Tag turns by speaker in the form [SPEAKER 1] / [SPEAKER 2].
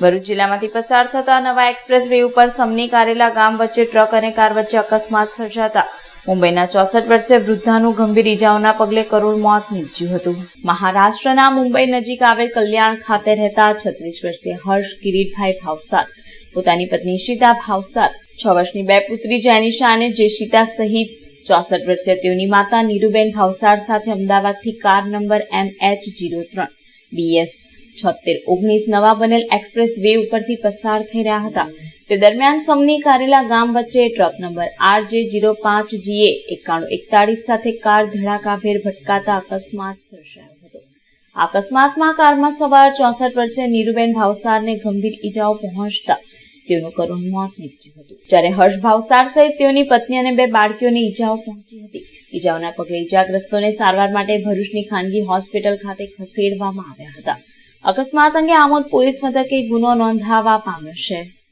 [SPEAKER 1] ભરૂચ જિલ્લામાંથી પસાર થતા નવા એક્સપ્રેસ વે ઉપર સમની કારેલા ગામ વચ્ચે ટ્રક અને કાર વચ્ચે અકસ્માત સર્જાતા. મુંબઈના ચોસઠ વર્ષે વૃદ્ધાનું ગંભીર ઇજાઓના પગલે કરુણ મોત નીપજ્યું હતું. મહારાષ્ટ્રના મુંબઈ નજીક આવેલ કલ્યાણ ખાતે રહેતા છત્રીસ વર્ષીય હર્ષ કિરીટભાઈ ભાવસાર, પોતાની પત્ની ઈશિતા ભાવસાર, છ વર્ષની બે પુત્રી જેનિશા અને જેશિતા સહિત ચોસઠ વર્ષીય તેઓની માતા નીરુબેન ભાવસાર સાથે અમદાવાદથી car number M H zero ત્રણ બીએસ છોતેર ઓગણીસ નવા બનેલ એક્સપ્રેસ વે ઉપરથી પસાર થઈ રહ્યા હતા. તે દરમિયાન સમની કારેલા ગામ વચ્ચે truck number R J zero પાંચ જીએ એકાણું એકતાળીસ સાથે કાર ધડાકાભેર ભટકાતા અકસ્માત સર્જાયો હતો. આ અકસ્માતમાં કારમાં સવાર ચોસઠ વર્ષે નીરુબેન ભાવસારને ગંભીર ઈજાઓ પહોંચતા તેઓનું કરુણ મોત નીપજ્યું હતું. જ્યારે હર્ષ ભાવસાર સહિત તેઓની પત્ની અને બે બાળકીઓને ઈજાઓ પહોંચી હતી. ઈજાઓના પગલે ઈજાગ્રસ્તોને સારવાર માટે ભરૂચની ખાનગી હોસ્પિટલ ખાતે ખસેડવામાં આવ્યા હતા. અકસ્માત અંગે આમોદ પોલીસ મથકે ગુનો નોંધાવા પામ્યો છે.